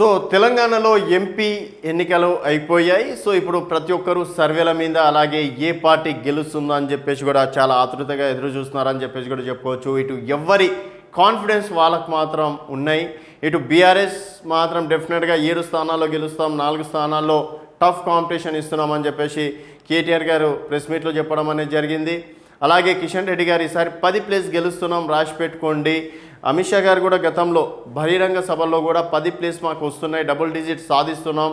So తెలంగాణలో MP ఎన్నికలు అయిపోయాయి. సో ఇప్పుడు ప్రతి ఒక్కరూ సర్వేల మీద అలాగే ఏ పార్టీ గెలుస్తుందో అని చెప్పేసి కూడా చాలా ఆతృతగా ఎదురు చూస్తున్నారని చెప్పేసి కూడా చెప్పుకోవచ్చు. ఇటు ఎవరి కాన్ఫిడెన్స్ వాళ్ళకు మాత్రం ఉన్నాయి. ఇటు బీఆర్ఎస్ మాత్రం డెఫినెట్గా ఏడు స్థానాల్లో గెలుస్తాం నాలుగు స్థానాల్లో టఫ్ కాంపిటీషన్ ఇస్తున్నామని చెప్పేసి కేటీఆర్ గారు ప్రెస్ మీట్లో చెప్పడం అనేది జరిగింది. అలాగే కిషన్ రెడ్డి గారు ఈసారి పది ప్లేస్ గెలుస్తున్నాం రాసి పెట్టుకోండి. అమిత్ షా గారు కూడా గతంలో బహిరంగ సభల్లో కూడా పది ప్లేస్ మాకు వస్తున్నాయి డబుల్ డిజిట్ సాధిస్తున్నాం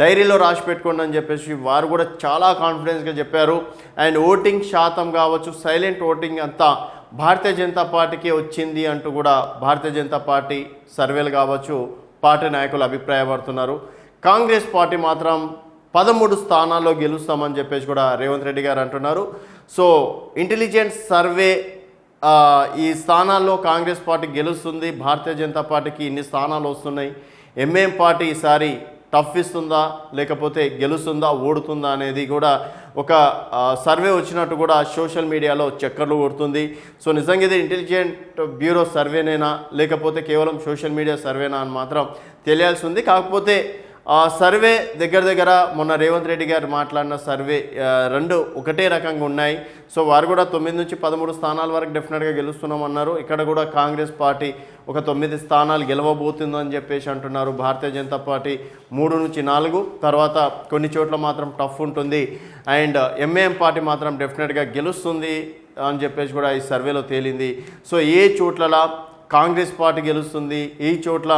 డైరీలో రాసి పెట్టుకోండి అని చెప్పేసి వారు కూడా చాలా కాన్ఫిడెన్స్గా చెప్పారు. అండ్ ఓటింగ్ శాతం కావచ్చు సైలెంట్ ఓటింగ్ అంతా భారతీయ జనతా పార్టీకి వచ్చింది అంటూ కూడా భారతీయ జనతా పార్టీ సర్వేలు కావచ్చు పార్టీ నాయకులు అభిప్రాయపడుతున్నారు. కాంగ్రెస్ పార్టీ మాత్రం పదమూడు స్థానాల్లో గెలుస్తామని చెప్పేసి కూడా రేవంత్ రెడ్డి గారు అంటున్నారు. సో ఇంటెలిజెంట్ సర్వే ఈ స్థానాల్లో కాంగ్రెస్ పార్టీ గెలుస్తుంది భారతీయ జనతా పార్టీకి ఇన్ని స్థానాలు వస్తున్నాయి. ఎంఏం పార్టీ ఈసారి టఫ్ ఇస్తుందా లేకపోతే గెలుస్తుందా ఓడుతుందా అనేది కూడా ఒక సర్వే వచ్చినట్టు కూడా సోషల్ మీడియాలో చక్కర్లు కొడుతుంది. సో నిజంగా ఇది ఇంటెలిజెంట్ బ్యూరో సర్వేనేనా లేకపోతే కేవలం సోషల్ మీడియా సర్వేనా అని మాత్రం తెలియాల్సి ఉంది. కాకపోతే ఆ సర్వే దగ్గర దగ్గర మొన్న రేవంత్ రెడ్డి గారు మాట్లాడిన సర్వే రెండు ఒకటే రకంగా ఉన్నాయి. సో వారు కూడా తొమ్మిది నుంచి పదమూడు స్థానాల వరకు డెఫినెట్గా గెలుస్తున్నాం అన్నారు ఇక్కడ కూడా కాంగ్రెస్ పార్టీ ఒక తొమ్మిది స్థానాలు గెలవబోతుందని చెప్పేసి అంటున్నారు. భారతీయ జనతా పార్టీ మూడు నుంచి నాలుగు. తర్వాత కొన్ని చోట్ల మాత్రం టఫ్ ఉంటుంది. అండ్ ఎంఏఎం పార్టీ మాత్రం డెఫినెట్గా గెలుస్తుంది అని చెప్పేసి కూడా ఈ సర్వేలో తేలింది. సో ఏ చోట్లలా కాంగ్రెస్ పార్టీ గెలుస్తుంది ఈ చోట్ల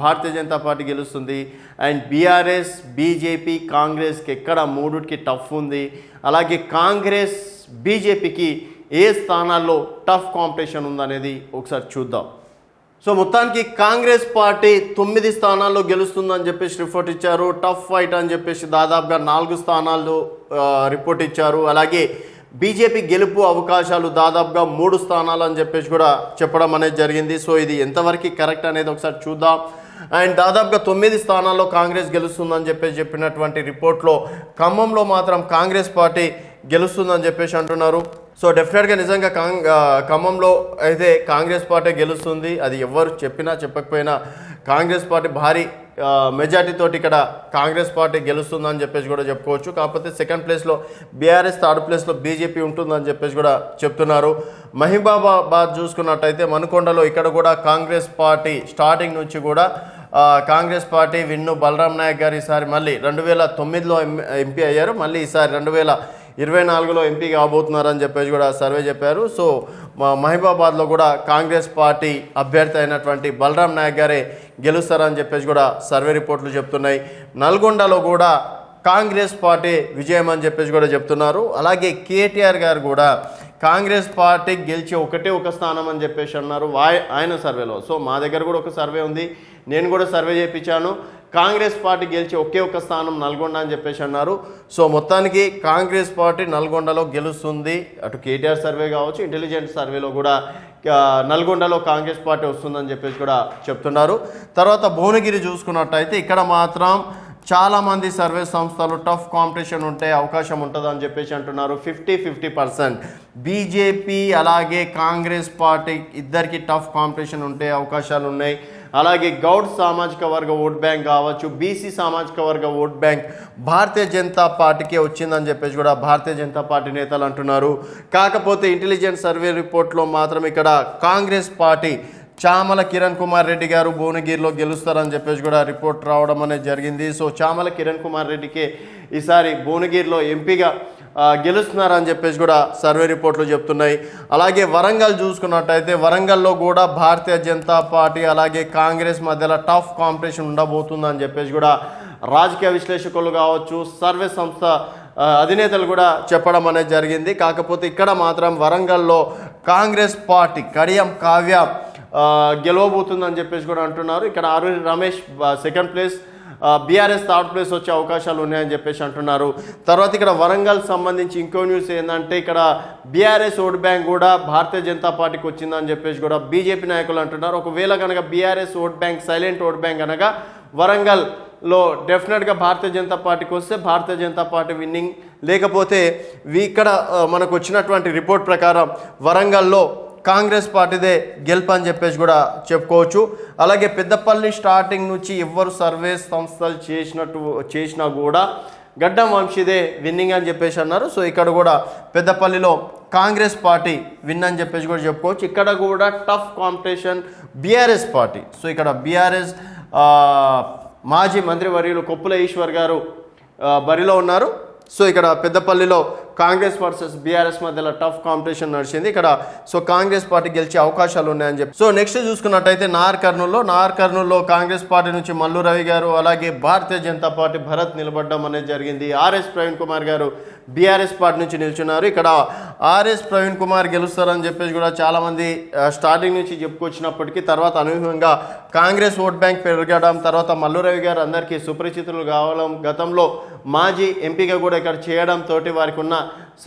భారతీయ జనతా పార్టీ గెలుస్తుంది అండ్ బీఆర్ఎస్ బీజేపీ కాంగ్రెస్కి ఎక్కడ మూడుకి టఫ్ ఉంది అలాగే కాంగ్రెస్ బీజేపీకి ఏ స్థానాల్లో టఫ్ కాంపిటీషన్ ఉందనేది ఒకసారి చూద్దాం. సో మొత్తానికి కాంగ్రెస్ పార్టీ తొమ్మిది స్థానాల్లో గెలుస్తుందని చెప్పేసి రిపోర్ట్ ఇచ్చారు టఫ్ ఫైట్ అని చెప్పేసి దాదాపుగా నాలుగు స్థానాల్లో రిపోర్ట్ ఇచ్చారు అలాగే బీజేపీ గెలుపు అవకాశాలు దాదాపుగా మూడు స్థానాలు అని చెప్పేసి కూడా చెప్పడం అనేది జరిగింది. సో ఇది ఎంతవరకు కరెక్ట్ అనేది ఒకసారి చూద్దాం. అండ్ దాదాపుగా తొమ్మిది స్థానాల్లో కాంగ్రెస్ గెలుస్తుందని చెప్పేసి చెప్పినటువంటి రిపోర్ట్లో ఖమ్మంలో మాత్రం కాంగ్రెస్ పార్టీ గెలుస్తుందని చెప్పేసి అంటున్నారు. సో డెఫినెట్గా నిజంగా కాంగ్ ఖమ్మంలో అయితే కాంగ్రెస్ పార్టీ గెలుస్తుంది. అది ఎవరు చెప్పినా చెప్పకపోయినా కాంగ్రెస్ పార్టీ భారీ మెజార్టీతో ఇక్కడ కాంగ్రెస్ పార్టీ గెలుస్తుందని చెప్పేసి కూడా చెప్పుకోవచ్చు. కాకపోతే సెకండ్ ప్లేస్లో బీఆర్ఎస్ థర్డ్ ప్లేస్లో బీజేపీ ఉంటుందని చెప్పేసి కూడా చెప్తున్నారు. మహిబాబాబాద్ చూసుకున్నట్టయితే మనుకొండలో ఇక్కడ కూడా కాంగ్రెస్ పార్టీ స్టార్టింగ్ నుంచి కూడా కాంగ్రెస్ పార్టీ విన్ను బలరాం నాయక్ గారు ఈసారి మళ్ళీ రెండు వేల తొమ్మిదిలో ఎం- ఎంపీ అయ్యారు. మళ్ళీ ఈసారి రెండు వేల ఇరవై నాలుగులో ఎంపీ కాబోతున్నారని చెప్పేసి కూడా సర్వే చెప్పారు. సో మా మహిబాబాద్లో కూడా కాంగ్రెస్ పార్టీ అభ్యర్థి అయినటువంటి బలరాం నాయక్ గారే గెలుస్తారని చెప్పేసి కూడా సర్వే రిపోర్ట్లు చెప్తున్నాయి. నల్గొండలో కూడా కాంగ్రెస్ పార్టీ విజయం అని చెప్పేసి కూడా చెప్తున్నారు. అలాగే కేటీఆర్ గారు కూడా కాంగ్రెస్ పార్టీ గెలిచి ఒకటే ఒక స్థానం అని చెప్పేసి అన్నారు. వాయ్- ఆయన సర్వేలో. సో మా దగ్గర కూడా ఒక సర్వే ఉంది. నేను కూడా సర్వే చేయించాను. కాంగ్రెస్ పార్టీ గెలిచి ఒకే ఒక స్థానం నల్గొండ అని చెప్పేసి అన్నారు. సో మొత్తానికి కాంగ్రెస్ పార్టీ నల్గొండలో గెలుస్తుంది. అటు కేటీఆర్ సర్వే కావచ్చు ఇంటెలిజెంట్ సర్వేలో కూడా నల్గొండలో కాంగ్రెస్ పార్టీ వస్తుందని చెప్పేసి కూడా చెప్తున్నారు. తర్వాత భువనగిరి చూసుకున్నట్టయితే ఇక్కడ మాత్రం చాలామంది సర్వే సంస్థలు టఫ్ కాంపిటీషన్ ఉంటే అవకాశం ఉంటుందని చెప్పేసి అంటున్నారు. Fifty fifty percent. బీజేపీ అలాగే కాంగ్రెస్ పార్టీ ఇద్దరికి టఫ్ కాంపిటీషన్ ఉంటే అవకాశాలు ఉన్నాయి. అలాగే గౌడ్ సామాజిక వర్గ ఓట్ బ్యాంక్ కావచ్చు బీసీ సామాజిక వర్గ ఓట్ బ్యాంక్ భారతీయ జనతా పార్టీకే వచ్చిందని చెప్పేసి కూడా భారతీయ జనతా పార్టీ నేతలు అంటున్నారు. కాకపోతే ఇంటెలిజెన్స్ సర్వే రిపోర్ట్లో మాత్రం ఇక్కడ కాంగ్రెస్ పార్టీ చామల కిరణ్ కుమార్ రెడ్డి గారు భువనగిరిలో గెలుస్తారని చెప్పేసి కూడా రిపోర్ట్ రావడం అనేది జరిగింది. సో చామల కిరణ్ కుమార్ రెడ్డికి ఈసారి భువనగిరిలో ఎంపీగా గెలుస్తున్నారని చెప్పేసి కూడా సర్వే రిపోర్ట్లు చెప్తున్నాయి. అలాగే వరంగల్ చూసుకున్నట్టయితే వరంగల్లో కూడా భారతీయ జనతా పార్టీ అలాగే కాంగ్రెస్ మధ్యలో టఫ్ కాంపిటీషన్ ఉండబోతుందని చెప్పేసి కూడా రాజకీయ విశ్లేషకులు కావచ్చు సర్వే సంస్థ అధినేతలు కూడా చెప్పడం అనేది జరిగింది. కాకపోతే ఇక్కడ మాత్రం వరంగల్లో కాంగ్రెస్ పార్టీ కడియం కావ్య గెలవబోతుందని చెప్పేసి కూడా అంటున్నారు. ఇక్కడ Arun Ramesh second place BRS third place వచ్చే అవకాశాలు ఉన్నాయని చెప్పేసి అంటున్నారు. తర్వాత ఇక్కడ వరంగల్ సంబంధించి ఇంకో న్యూస్ ఏంటంటే ఇక్కడ బీఆర్ఎస్ ఓట్ బ్యాంక్ కూడా భారతీయ జనతా పార్టీకి వచ్చిందని చెప్పేసి కూడా బీజేపీ నాయకులు అంటున్నారు. ఒకవేళ కనుక BRS vote bank silent vote bank అనగా వరంగల్లో డెఫినెట్గా భారతీయ జనతా పార్టీకి వస్తే భారతీయ జనతా పార్టీ విన్నింగ్ లేకపోతే ఇక్కడ మనకు వచ్చినటువంటి రిపోర్ట్ ప్రకారం వరంగల్లో కాంగ్రెస్ పార్టీదే గెలుపు అని చెప్పేసి కూడా చెప్పుకోవచ్చు. అలాగే పెద్దపల్లి స్టార్టింగ్ నుంచి ఎవ్వరు సర్వే సంస్థలు చేసినట్టు చేసినా కూడా గడ్డం వంశీదే విన్నింగ్ అని చెప్పేసి అన్నారు. సో ఇక్కడ కూడా పెద్దపల్లిలో కాంగ్రెస్ పార్టీ విన్ అని చెప్పేసి కూడా చెప్పుకోవచ్చు. ఇక్కడ కూడా tough competition BRS party. So ఇక్కడ బీఆర్ఎస్ మాజీ మంత్రివర్యులు కొప్పుల ఈశ్వర్ గారు బరిలో ఉన్నారు. సో ఇక్కడ పెద్దపల్లిలో కాంగ్రెస్ వర్సెస్ బీఆర్ఎస్ మధ్యలో టఫ్ కాంపిటీషన్ నడిచింది. ఇక్కడ సో కాంగ్రెస్ పార్టీ గెలిచే అవకాశాలు ఉన్నాయని చెప్పి. సో నెక్స్ట్ చూసుకున్నట్టయితే నార్ కర్నూల్లో నార్ కర్నూల్లో కాంగ్రెస్ పార్టీ నుంచి మల్లు రవి గారు అలాగే భారతీయ జనతా పార్టీ భరత్ నిలబడడం అనేది జరిగింది. ఆర్ఎస్ ప్రవీణ్ కుమార్ గారు బీఆర్ఎస్ పార్టీ నుంచి నిల్చున్నారు. ఇక్కడ ఆర్ఎస్ ప్రవీణ్ కుమార్ గెలుస్తారని చెప్పేసి కూడా చాలామంది స్టార్టింగ్ నుంచి చెప్పుకొచ్చినప్పటికీ తర్వాత అనూహ్యంగా కాంగ్రెస్ ఓట్ బ్యాంక్ పెరగడం తర్వాత మల్లు రవి గారు అందరికీ సుపరిచితులు కావడం గతంలో మాజీ ఎంపీగా కూడా ఇక్కడ చేయడం తోటి వారికి ఉన్న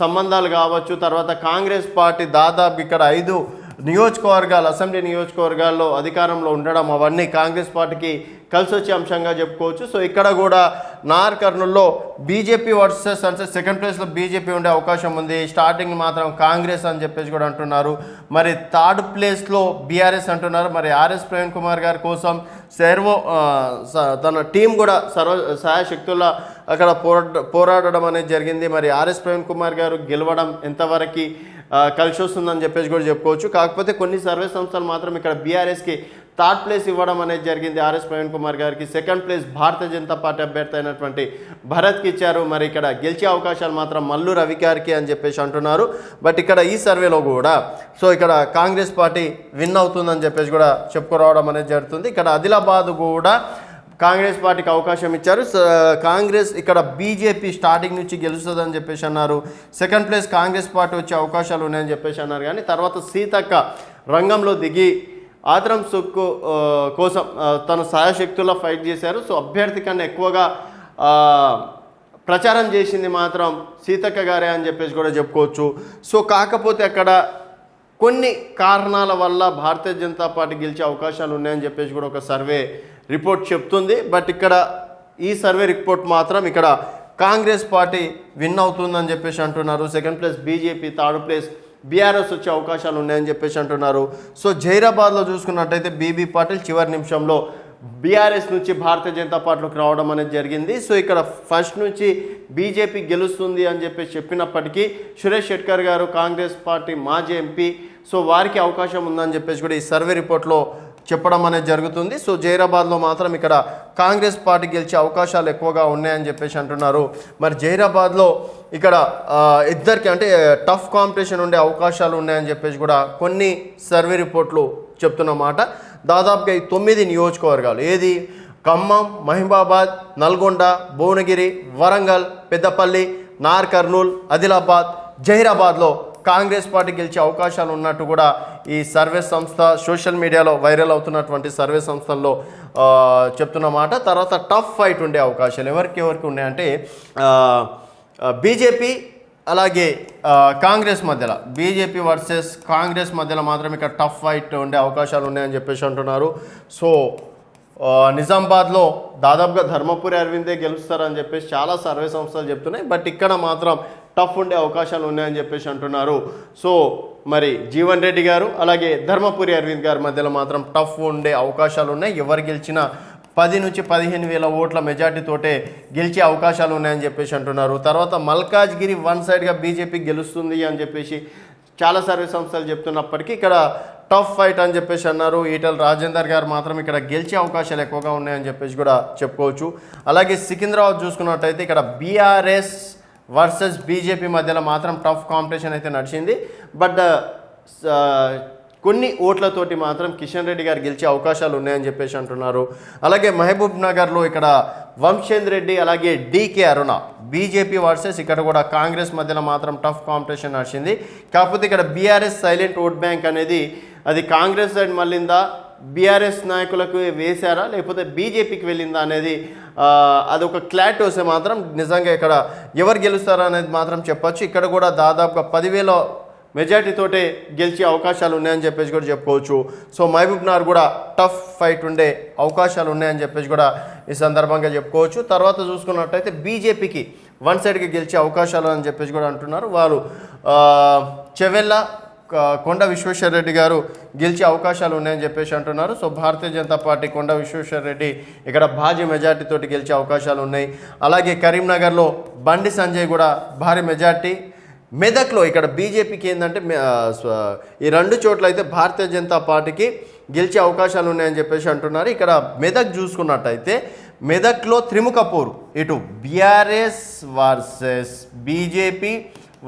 సంబంధాలు కావచ్చు తర్వాత కాంగ్రెస్ పార్టీ దాదాపు ఇక్కడ ఐదు నియోజకవర్గాలు అసెంబ్లీ నియోజకవర్గాల్లో అధికారంలో ఉండడం అవన్నీ కాంగ్రెస్ పార్టీకి కలిసి వచ్చే అంశంగా చెప్పుకోవచ్చు. సో ఇక్కడ కూడా నార్ కర్నూల్లో బీజేపీ వర్సెస్ అంటే సెకండ్ ప్లేస్లో బీజేపీ ఉండే అవకాశం ఉంది. స్టార్టింగ్ మాత్రం కాంగ్రెస్ అని చెప్పేసి కూడా అంటున్నారు. మరి థర్డ్ ప్లేస్లో బీఆర్ఎస్ అంటున్నారు. మరి ఆర్ఎస్ ప్రవీణ్ కుమార్ గారి కోసం సర్వో స- తన టీం కూడా సర్వ సహాయశక్తుల అక్కడ పోరాడ పోరాడడం అనేది జరిగింది. మరి ఆర్ఎస్ ప్రవీణ్ కుమార్ గారు గెలవడం ఎంతవరకు కలిసి వస్తుందని చెప్పేసి కూడా చెప్పుకోవచ్చు. కాకపోతే కొన్ని సర్వే సంస్థలు మాత్రం ఇక్కడ బీఆర్ఎస్కి థర్డ్ ప్లేస్ ఇవ్వడం అనేది జరిగింది. ఆర్ఎస్ ప్రవీణ్ కుమార్ గారికి second place Bharatiya Janata party అభ్యర్థి అయినటువంటి భరత్కి ఇచ్చారు. మరి ఇక్కడ గెలిచే అవకాశాలు మాత్రం మల్లు రవి గారికి అని చెప్పేసి అంటున్నారు. బట్ ఇక్కడ ఈ సర్వేలో కూడా సో ఇక్కడ కాంగ్రెస్ పార్టీ విన్ అవుతుందని చెప్పేసి కూడా చెప్పుకురావడం అనేది జరుగుతుంది. ఇక్కడ ఆదిలాబాద్ కూడా కాంగ్రెస్ పార్టీకి అవకాశం ఇచ్చారు. కాంగ్రెస్ ఇక్కడ బీజేపీ స్టార్టింగ్ నుంచి గెలుస్తుందని చెప్పేసి అన్నారు. సెకండ్ ప్లేస్ కాంగ్రెస్ పార్టీ వచ్చే అవకాశాలు ఉన్నాయని చెప్పేసి అన్నారు. కానీ తర్వాత సీతక్క రంగంలో దిగి ఆత్రం సుక్కు కోసం తన సాయశక్తుల్లో ఫైట్ చేశారు. సో అభ్యర్థి కన్నా ఎక్కువగా ప్రచారం చేసింది మాత్రం సీతక్క గారే అని చెప్పేసి కూడా చెప్పుకోవచ్చు. సో కాకపోతే అక్కడ కొన్ని కారణాల వల్ల భారతీయ జనతా పార్టీ గెలిచే అవకాశాలు ఉన్నాయని చెప్పేసి కూడా ఒక సర్వే రిపోర్ట్ చెప్తుంది బట్ ఇక్కడ ఈ సర్వే రిపోర్ట్ మాత్రం ఇక్కడ కాంగ్రెస్ పార్టీ విన్ అవుతుందని చెప్పేసి అంటున్నారు. Second place BJP third place BRS వచ్చే అవకాశాలు ఉన్నాయని చెప్పేసి అంటున్నారు. సో జైరాబాద్లో చూసుకున్నట్టయితే బీబీ పాటిల్ చివరి నిమిషంలో బీఆర్ఎస్ నుంచి భారతీయ జనతా పార్టీలోకి రావడం అనేది జరిగింది. సో ఇక్కడ ఫస్ట్ నుంచి బీజేపీ గెలుస్తుంది అని చెప్పేసి చెప్పినప్పటికీ సురేష్ షెట్కర్ గారు కాంగ్రెస్ పార్టీ మాజీ ఎంపీ సో వారికి అవకాశం ఉందని చెప్పేసి కూడా ఈ సర్వే రిపోర్ట్లో చెప్పడం అనేది జరుగుతుంది. సో జైరాబాద్లో మాత్రం ఇక్కడ కాంగ్రెస్ పార్టీ గెలిచే అవకాశాలు ఎక్కువగా ఉన్నాయని చెప్పేసి అంటున్నారు. మరి జైరాబాద్లో ఇక్కడ ఇద్దరికి అంటే టఫ్ కాంపిటీషన్ ఉండే అవకాశాలు ఉన్నాయని చెప్పేసి కూడా కొన్ని సర్వే రిపోర్ట్లు చెప్తున్నమాట దాదాపుగా ఈ తొమ్మిది నియోజకవర్గాలు ఏది? ఖమ్మం మహిబాబాద్ నల్గొండ భువనగిరి వరంగల్ పెద్దపల్లి నార్ కర్నూల్ ఆదిలాబాద్ జహీరాబాద్లో కాంగ్రెస్ పార్టీ గెలిచే అవకాశాలు ఉన్నట్టు కూడా ఈ సర్వే సంస్థ సోషల్ మీడియాలో వైరల్ అవుతున్నటువంటి సర్వే సంస్థల్లో చెప్తున్నమాట తర్వాత టఫ్ ఫైట్ ఉండే అవకాశాలు ఎవరికి ఎవరికి ఉన్నాయంటే బీజేపీ అలాగే కాంగ్రెస్ మధ్యలో. బీజేపీ వర్సెస్ కాంగ్రెస్ మధ్యలో మాత్రం ఇక్కడ టఫ్ ఫైట్ ఉండే అవకాశాలు ఉన్నాయని చెప్పేసి అంటున్నారు. సో నిజామాబాద్లో దాదాపుగా ధర్మపురి అరవిందే గెలుస్తారని చెప్పేసి చాలా సర్వే సంస్థలు చెప్తున్నాయి. బట్ ఇక్కడ మాత్రం టఫ్ ఉండే అవకాశాలు ఉన్నాయని చెప్పేసి అంటున్నారు. సో మరి జీవన్ రెడ్డి గారు అలాగే ధర్మపురి అరవింద్ గారి మధ్యలో మాత్రం టఫ్ ఉండే అవకాశాలు ఉన్నాయి. ఎవరు గెలిచినా పది నుంచి పదిహేను వేల ఓట్ల మెజార్టీతోటే గెలిచే అవకాశాలు ఉన్నాయని చెప్పేసి అంటున్నారు. తర్వాత మల్కాజ్గిరి వన్ సైడ్గా బీజేపీ గెలుస్తుంది అని చెప్పేసి చాలా సర్వే సంస్థలు చెప్తున్నప్పటికీ ఇక్కడ టఫ్ ఫైట్ అని చెప్పేసి అన్నారు. ఈటల రాజేందర్ గారు మాత్రం ఇక్కడ గెలిచే అవకాశాలు ఎక్కువగా ఉన్నాయని చెప్పేసి కూడా చెప్పుకోవచ్చు. అలాగే సికింద్రాబాద్ చూసుకున్నట్టయితే ఇక్కడ బీఆర్ఎస్ వర్సెస్ బీజేపీ మధ్యలో మాత్రం టఫ్ కాంపిటీషన్ అయితే నడిచింది. బట్ uh, uh, కొన్ని ఓట్లతోటి మాత్రం కిషన్ రెడ్డి గారు గెలిచే అవకాశాలు ఉన్నాయని చెప్పేసి అంటున్నారు. అలాగే మహబూబ్ నగర్లో ఇక్కడ వంశేంద్ర రెడ్డి అలాగే డీకే అరుణ బీజేపీ వర్సెస్ ఇక్కడ కూడా కాంగ్రెస్ మధ్యలో మాత్రం టఫ్ కాంపిటీషన్ నడిచింది. కాకపోతే ఇక్కడ బీఆర్ఎస్ సైలెంట్ ఓట్ బ్యాంక్ అనేది అది కాంగ్రెస్ సైడ్ మళ్ళిందా బీఆర్ఎస్ నాయకులకు వేశారా? లేకపోతే బీజేపీకి వెళ్ళిందా అనేది అదొక క్లారిటీ వస్తే మాత్రం నిజంగా ఇక్కడ ఎవరు గెలుస్తారా అనేది మాత్రం చెప్పచ్చు. ఇక్కడ కూడా దాదాపుగా పదివేల మెజార్టీతోటే గెలిచే అవకాశాలు ఉన్నాయని చెప్పేసి కూడా చెప్పుకోవచ్చు. సో మహబూబ్ నార్ కూడా టఫ్ ఫైట్ ఉండే అవకాశాలు ఉన్నాయని చెప్పేసి కూడా ఈ సందర్భంగా చెప్పుకోవచ్చు. తర్వాత చూసుకున్నట్టయితే బీజేపీకి వన్ సైడ్కి గెలిచే అవకాశాలు అని చెప్పేసి కూడా అంటున్నారు. వారు చెవెల్లా కొండ విశ్వేశ్వర రెడ్డి గారు గెలిచే అవకాశాలు ఉన్నాయని చెప్పేసి అంటున్నారు. సో భారతీయ జనతా పార్టీ కొండ విశ్వేశ్వరరెడ్డి ఇక్కడ భారీ మెజార్టీ తోటి గెలిచే అవకాశాలు ఉన్నాయి. అలాగే కరీంనగర్లో బండి సంజయ్ కూడా భారీ మెజార్టీ. మెదక్లో ఇక్కడ బీజేపీకి ఏంటంటే ఈ రెండు చోట్ల అయితే భారతీయ జనతా పార్టీకి గెలిచే అవకాశాలు ఉన్నాయని చెప్పేసి అంటున్నారు. ఇక్కడ మెదక్ చూసుకున్నట్టయితే మెదక్లో త్రిముఖపూర్ ఇటు BRS versus BJP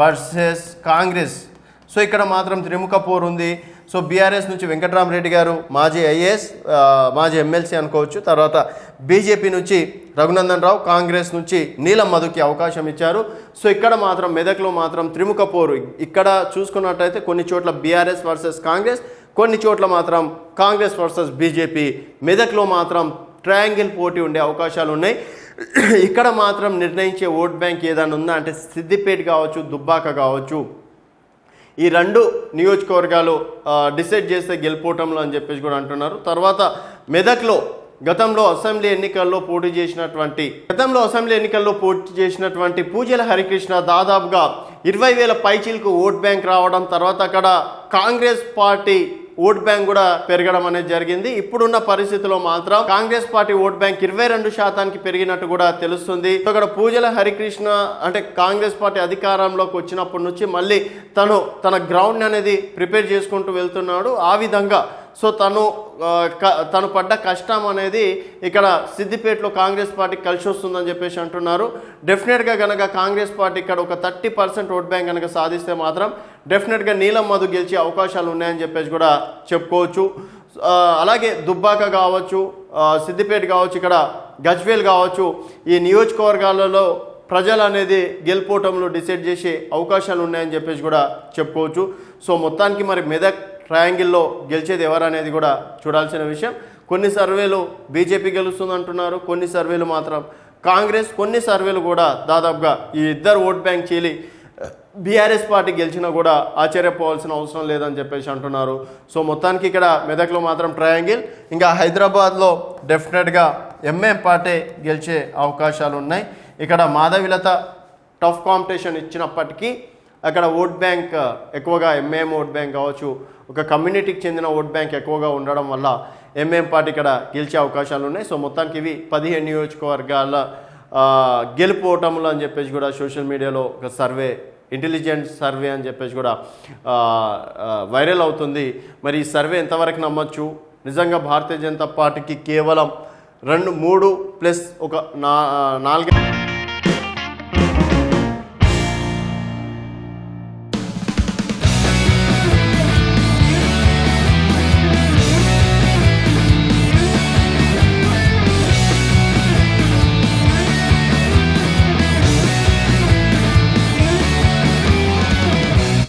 versus Congress so ఇక్కడ మాత్రం త్రిముఖపూర్ ఉంది. సో బీఆర్ఎస్ నుంచి వెంకటరామరెడ్డి గారు మాజీ ఐఏఎస్ మాజీ ఎమ్మెల్సీ అనుకోవచ్చు. తర్వాత బీజేపీ నుంచి రఘునందన్ రావు కాంగ్రెస్ నుంచి నీలం మధుకి అవకాశం ఇచ్చారు. సో ఇక్కడ మాత్రం మెదక్లో మాత్రం త్రిముఖపూర్ ఇక్కడ చూసుకున్నట్టయితే కొన్ని చోట్ల బీఆర్ఎస్ వర్సెస్ కాంగ్రెస్ కొన్ని చోట్ల మాత్రం కాంగ్రెస్ వర్సెస్ బీజేపీ. మెదక్లో మాత్రం ట్రయాంగిల్ పోటీ ఉండే అవకాశాలు ఉన్నాయి. ఇక్కడ మాత్రం నిర్ణయించే ఓట్ బ్యాంక్ ఏదైనా ఉందా అంటే సిద్దిపేట కావచ్చు దుబ్బాక కావచ్చు. ఈ రెండు నియోజకవర్గాలు డిసైడ్ చేస్తే గెలిపోవటంలో అని చెప్పేసి కూడా అంటున్నారు. తర్వాత మెదక్లో గతంలో అసెంబ్లీ ఎన్నికల్లో పోటీ చేసినటువంటి గతంలో అసెంబ్లీ ఎన్నికల్లో పోటీ చేసినటువంటి పూజల హరికృష్ణ దాదాపుగా ఇరవై వేల పైచీలకు ఓట్ బ్యాంక్ రావడం తర్వాత అక్కడ కాంగ్రెస్ పార్టీ ఓట్ బ్యాంక్ కూడా పెరగడం అనేది జరిగింది. ఇప్పుడున్న పరిస్థితిలో మాత్రం కాంగ్రెస్ పార్టీ ఓట్ బ్యాంక్ ఇరవై రెండు శాతానికి పెరిగినట్టు కూడా తెలుస్తుంది. ఇక్కడ పూజల హరికృష్ణ అంటే కాంగ్రెస్ పార్టీ అధికారంలోకి వచ్చినప్పటి నుంచి మళ్ళీ తను తన గ్రౌండ్ అనేది ప్రిపేర్ చేసుకుంటూ వెళ్తున్నాడు. ఆ విధంగా సో తను క- తను పడ్డ కష్టం అనేది ఇక్కడ సిద్దిపేటలో కాంగ్రెస్ పార్టీ కలిసి వస్తుందని చెప్పేసి అంటున్నారు. డెఫినెట్గా కనుక కాంగ్రెస్ పార్టీ ఇక్కడ ఒక థర్టీ పర్సెంట్ ఓట్ బ్యాంక్ కనుక సాధిస్తే మాత్రం డెఫినెట్గా నీలం మధు గెలిచే అవకాశాలు ఉన్నాయని చెప్పేసి కూడా చెప్పుకోవచ్చు. అలాగే దుబ్బాక కావచ్చు సిద్దిపేట కావచ్చు ఇక్కడ గజ్వేల్ కావచ్చు ఈ నియోజకవర్గాలలో ప్రజలు అనేది గెలుపోవటంలో డిసైడ్ చేసే అవకాశాలు ఉన్నాయని చెప్పేసి కూడా చెప్పుకోవచ్చు. సో మొత్తానికి మరి మెదక్ ట్రయాంగిల్లో గెలిచేది ఎవరు అనేది కూడా చూడాల్సిన విషయం. కొన్ని సర్వేలు బీజేపీ గెలుస్తుంది అంటున్నారు కొన్ని సర్వేలు మాత్రం కాంగ్రెస్ కొన్ని సర్వేలు కూడా దాదాపుగా ఈ ఇద్దరు ఓట్ బ్యాంక్ చీలి బీఆర్ఎస్ పార్టీ గెలిచినా కూడా ఆశ్చర్యపోవాల్సిన అవసరం లేదని చెప్పేసి అంటున్నారు. సో మొత్తానికి ఇక్కడ మెదక్లో మాత్రం ట్రయాంగిల్. ఇంకా హైదరాబాద్లో డెఫినెట్గా ఎంఎం పార్టీ గెలిచే అవకాశాలు ఉన్నాయి ఇక్కడ మాధవిలత టఫ్ కాంపిటీషన్ ఇచ్చినప్పటికీ అక్కడ ఓట్ బ్యాంక్ ఎక్కువగా ఎంఏఎం ఓట్ బ్యాంక్ కావచ్చు ఒక కమ్యూనిటీకి చెందిన ఓట్ బ్యాంక్ ఎక్కువగా ఉండడం వల్ల ఎంఏఎం పార్టీ ఇక్కడ గెలిచే అవకాశాలు ఉన్నాయి. సో మొత్తానికి ఇవి పదిహేను నియోజకవర్గాల గెలుపు ఓటములు అని చెప్పేసి కూడా సోషల్ మీడియాలో ఒక సర్వే ఇంటెలిజెంట్ సర్వే అని చెప్పేసి కూడా వైరల్ అవుతుంది. మరి ఈ సర్వే ఎంతవరకు నమ్మొచ్చు? నిజంగా భారతీయ జనతా పార్టీకి కేవలం రెండు మూడు ప్లస్ ఒక నా నాలుగు